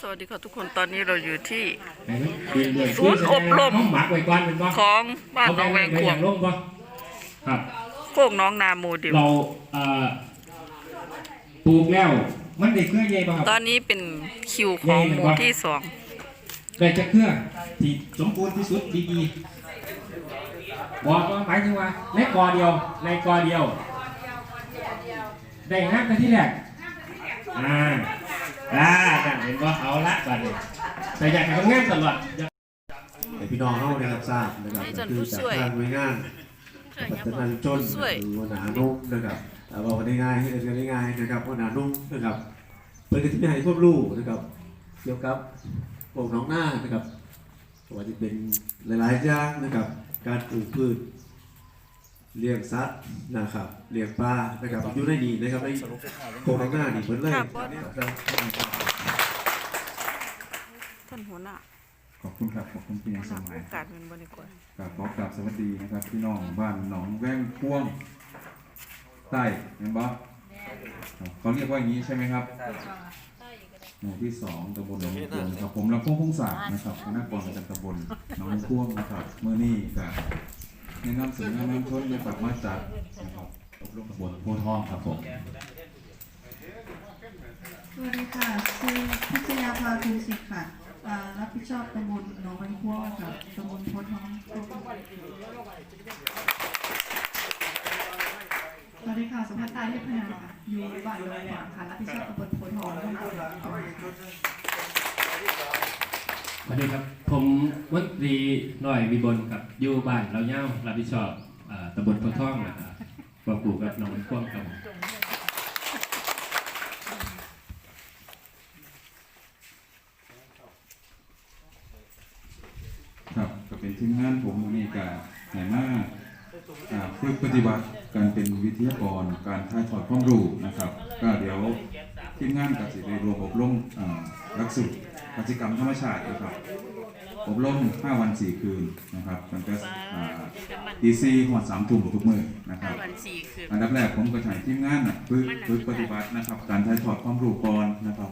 สวัสดีค่ะทุกคนตอนนี้เราอยู่ที่ไปไหมคุยด้วยศูนย์อบรมห้องหมักไว้ก่อนเป็นบ่ของบ้านหน้องแวงขวงลงบ่ครับโคกน้องนาโมเดลเราเอ่อปลูกแล้ว มันได้เครือใหญ่ป่ะครับตอนนี้เป็นคิวของหมู่ที่สองได้จะเครือที่สมบูรณ์ที่สุดดีๆบอกว่าหมายถึงว่าในกอเดียวในกอเดียว ได้งับกันที่แรกอ่า อ่านั่นเห็นว่าเอาละบัดนี้แต่อยากให้ทำงานตลอดอยากให้พี่น้องเขานะครับทราบนะครับก็คือจากทางหน่วยงานพัฒนาชุมชนหรือว่าหนานุ่มนะครับเอาบอกกันง่ายๆให้เรียนง่ายๆนะครับว่าหนานุ่มนะครับเปิดกันที่ไหนควบรู้นะครับเกี่ยวกับพวกน้องหน้านะครับว่าจะเป็นหลายๆอย่างนะครับ การปลูกพืช เลี้ยงสัตว์นะครับเลี้ยงปลานะครับอยู่ในนี้นะครับในพวกน้องหน้านี่เหมือนเลยนะครับท่านหัวหน้าขอบคุณครับขอบคุณพี่หัยัวงหสน้ามัโอยกาสเป็นบริกรกราบขอกราบสวัสดีนะครับพี่น้องบ้านหนองแว้งพ่วงใต้เห็นบ่ครับเขาเรียกว่าอย่างนี้ใช่ไหมครับหมู่ที่สองตำบลหนองพ่วงครับผมลำพงพงศาสตร์นะครับคณะกรประจำตำบลหนองพ่วงนะครับเมื่อนี้กับ ในนามสื่งานน้ำชนในปักมาจัดนะครับอบรมตำบลโพธิ์ทองครับผม สวัสดีค่ะชื่อพิชยาภาภูสิทธิ์ค่ะอ่ารับผิดชอบตำบลหนองบันพวงค่ะตำบลโพธิ์ทองสวัสดีค่ะสุภัตตาเทพพนาค่ะอยู่บ้านโดยหวางค่ะรับผิดชอบตำบลโพธิ์ทองค่ะส วัสดีครับ ผมวัตรีหน่อยมีบนครับอยู่บ้านเราเย้ารับผิดชอบตำบลโพท่องนะครับปลูกกับน้องพ่วงครับครับก็เป็นทีมงานผมวันนี้กับแห่มาอ่าฝึกปฏิบัติการเป็นวิทยากรการถ่ายทอดความรู้นะครับ ก็เดี๋ยว ทีมงานกับสิได้รวมอบรมอ่าหลักสูตรกิจกรรมธรรมชาตินะครับอบรม 5 วัน 4 คืนนะครับมันก็ดีซีหัวสามทุ่มทุกมื้อนะครับวันสี่คืนอันดับแรกผมก็ใช้ทีมงานนะฝึกฝึกปฏิบัตินะครับ การถ่ายทอดความรู้ก่อนนะครับ